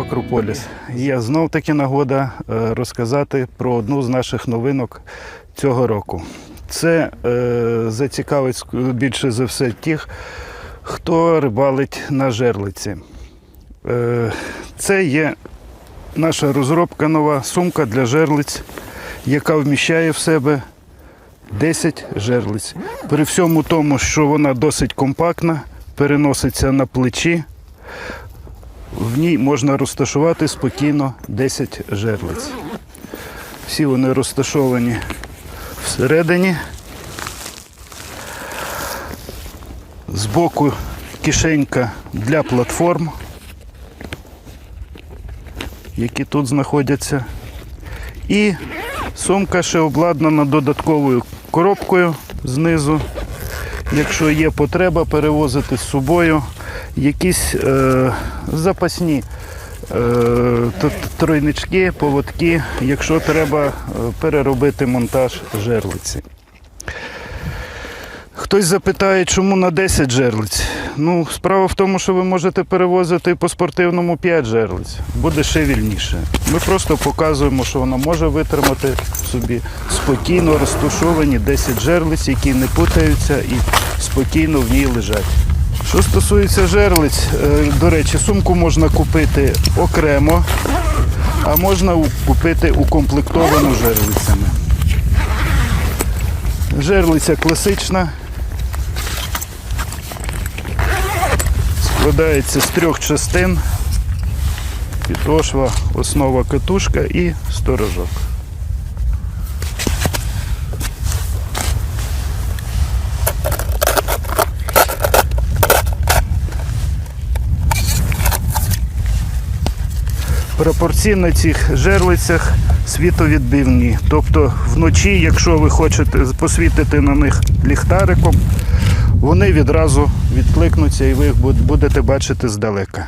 Акрополіс. Є знов таки нагода е, розказати про одну з наших новинок цього року. Це е, зацікавить більше за все тих, хто рибалить на жерлиці. Е, це є наша розробка нова сумка для жерлиць, яка вміщає в себе 10 жерлиць. При всьому тому, що вона досить компактна, переноситься на плечі. В ній можна розташувати спокійно 10 жерлиць. Всі вони розташовані всередині. Збоку кишенька для платформ, які тут знаходяться. І сумка ще обладнана додатковою коробкою знизу. Якщо є потреба перевозити з собою якісь е, запасні е, тройнички, поводки, якщо треба е, переробити монтаж жерлиці. Хтось запитає, чому на 10 жерлиць. Ну, справа в тому, що ви можете перевозити по спортивному 5 жерлиць. Буде ще вільніше. Ми просто показуємо, що вона може витримати собі спокійно розташовані 10 жерлиць, які не путаються і спокійно в ній лежать. Що стосується жерлиць, е, до речі, сумку можна купити окремо, а можна купити укомплектовану жерлицями. Жерлиця класична. Складається з трьох частин. Підошва, основа катушка і сторожок. Пропорції на цих жерлицях світовідбивні. Тобто вночі, якщо ви хочете посвітити на них ліхтариком, вони відразу відкликнуться і ви їх будете бачити здалека.